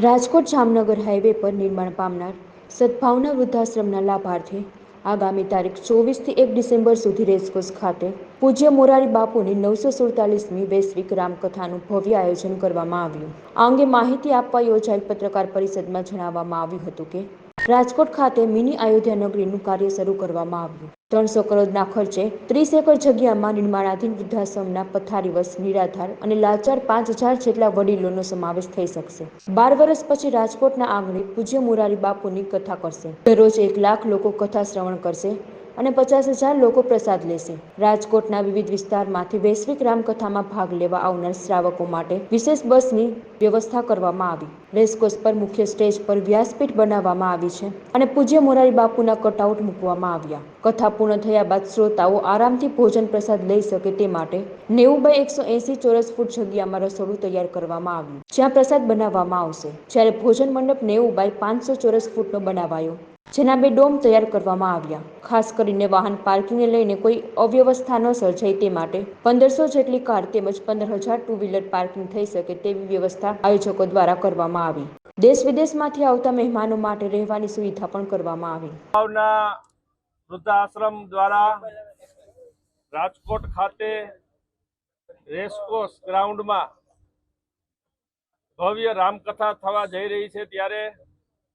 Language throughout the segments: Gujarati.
રાજકોટ જામનગર હાઈવે પર નિર્માણ પામનાર સદભાવના વૃદ્ધાશ્રમના લાભાર્થી આગામી તારીખ ચોવીસથી એક ડિસેમ્બર સુધી રેસકોર્સ ખાતે પૂજ્ય મોરારી બાપુની નવસો સુડતાલીસમી વૈશ્વિક રામકથાનું ભવ્ય આયોજન કરવામાં આવ્યું. આ અંગે માહિતી આપવા યોજાયેલ પત્રકાર પરિષદમાં જણાવવામાં આવ્યું હતું કે રાજકોટ ખાતે મિની અયોધ્યા નગરીનું કાર્ય શરૂ કરવામાં આવ્યું. ત્રણસો કરોડના ખર્ચે ત્રીસ એકર જગ્યામાં નિર્માણાધીન વૃદ્ધાશ્રમના પથારીવશ નિરાધાર અને લાચાર પાંચ હજાર જેટલા વડીલોનો સમાવેશ થઈ શકશે. બાર વર્ષ પછી રાજકોટના આંગણે પૂજ્ય મોરારી બાપુની કથા કરશે. દરરોજ એક લાખ લોકો કથા શ્રવણ કરશે. અને પચાસ હજાર લોકો પ્રસાદ લેશે. રાજકોટના વિવિધ વિસ્તારમાંથી વૈશ્વિક રામકથામાં ભાગ લેવા આવનાર શ્રાવકો માટે વિશેષ બસની વ્યવસ્થા કરવામાં આવી. રેસકોર્સ પર મુખ્ય સ્ટેજ પર વ્યાસપીઠ બનાવવામાં આવી છે અને પૂજ્ય મોરારી બાપુના કટઆઉટ મૂકવામાં આવ્યા. કથા પૂર્ણ થયા બાદ શ્રોતાઓ આરામથી ભોજન પ્રસાદ લઈ શકે તે માટે નેવું બાય એકસો એંસી ચોરસ ફૂટ જગ્યામાં રસોડું તૈયાર કરવામાં આવ્યું. જ્યાં પ્રસાદ બનાવવામાં આવશે. જ્યારે ભોજન મંડપ નેવું બાય પાંચસો ચોરસ ફૂટનો બનાવાયો. જેના બે ડોમ તૈયાર કરવામાં આવ્યા. ખાસ કરીને વાહન પાર્કિંગને લઈને કોઈ અવ્યવસ્થા ન સર્જાય તે માટે પંદરસો જેટલી કાર તેમજ પંદર હજાર ટુ વ્હીલર પાર્કિંગ થઈ શકે તેવી વ્યવસ્થા આયોજકો દ્વારા કરવામાં આવી. દેશ વિદેશમાંથી આવતા મહેમાનો માટે રહેવાની સુવિધા પણ કરવામાં આવી. વૃદ્ધાશ્રમ દ્વારા રાજકોટ ખાતે રેસકોર્સ ગ્રાઉન્ડમાં ભવ્ય રામકથા થવા જઈ રહી છે. ત્યારે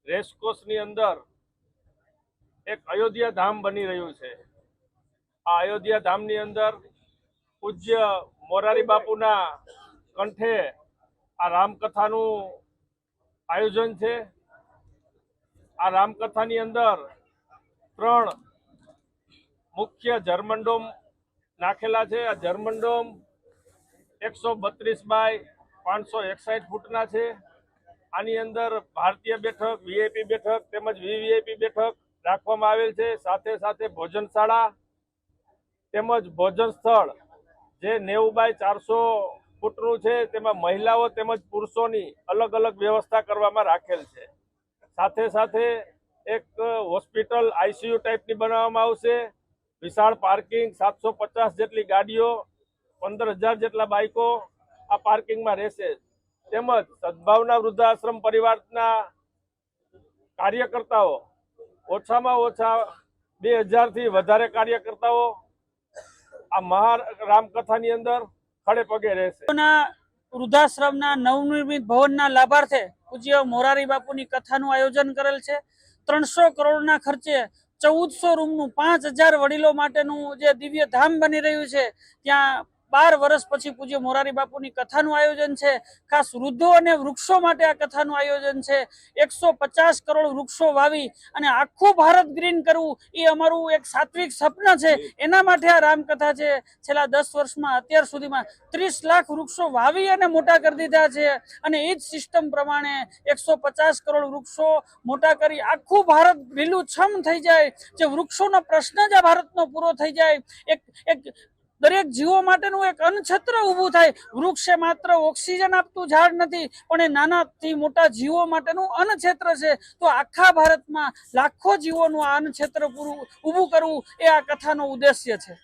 રેસકોર્સની અંદર એક અયોધ્યા ધામ બની રહ્યું છે. આ અયોધ્યા ધામની અંદર પૂજ્ય મોરારી બાપુના કંઠે આ રામકથાનું આયોજન છે. આ રામકથાની અંદર ત્રણ મુખ્ય જર્મનડોમ નાખેલા છે. આ જર્મનડોમ એકસો બત્રીસ બાય પાંચસો એકસાઠ ફૂટના છે. આની અંદર ભારતીય બેઠક, વીઆઈપી બેઠક તેમજ વીવીઆઈપી બેઠક રાખવામાં આવેલ છે. સાથે સાથે ભોજનશાળા તેમજ ભોજન સ્થળ જે નેવું બાય ચારસો ફૂટનું છે, તેમાં મહિલાઓ તેમજ પુરુષોની અલગ અલગ વ્યવસ્થા કરવામાં રાખેલ છે. સાથે સાથે એક હોસ્પિટલ આઈસીયુ ટાઈપની બનાવવામાં આવશે. વિશાળ પાર્કિંગ, સાતસો પચાસ જેટલી ગાડીઓ, પંદર હજાર જેટલા બાઇકો આ પાર્કિંગમાં રહેશે. તેમજ સદભાવના વૃદ્ધાશ્રમ પરિવારના કાર્યકર્તાઓ ઓછામાં ઓછા બે હજારથી વધારે કાર્યકર્તાઓ આ મહા રામકથાની અંદર ખડે પગે રહેશે. ના, વૃદ્ધાશ્રમના નવનિર્મિત ભવનના લાભાર્થે પૂજ્ય મોરારી બાપુની કથાનું આયોજન કરેલ છે. ત્રણસો કરોડના ખર્ચે ચૌદસો રૂમનું પાંચ હજાર વડીલો માટેનું જે દિવ્ય ધામ બની રહ્યું છે, ત્યાં બાર વર્ષ પછી પૂજ્ય મોરારી બાપુની કથાનું આયોજન છે. ખાસ વૃદ્ધો અને વૃક્ષો માટે આ કથાનું આયોજન છે. એકસો કરોડ વૃક્ષો વાવી અને આખું ભારત ગ્રીન કરવું, એ અમારું એક સાત્વિક સપના છે. એના માટે આ રામકથા છેલ્લા દસ વર્ષમાં અત્યાર સુધીમાં ત્રીસ લાખ વૃક્ષો વાવી અને મોટા કરી દીધા છે. અને એ જ સિસ્ટમ પ્રમાણે એકસો કરોડ વૃક્ષો મોટા કરી આખું ભારત લીલુંછમ થઈ જાય. જે વૃક્ષોનો પ્રશ્ન જ આ ભારતનો પૂરો થઈ જાય. એક એક દરેક જીવો માટેનું એક અનછત્ર ઊભું થાય. વૃક્ષ એ માત્ર ઓક્સિજન આપતું ઝાડ નથી, પણ એ નાનાથી મોટા જીવો માટેનું અન્નક્ષેત્ર છે. તો આખા ભારતમાં લાખો જીવોનું આ અન્નક્ષેત્ર પૂરું ઊભું કરવું એ આ કથાનો ઉદ્દેશ્ય છે.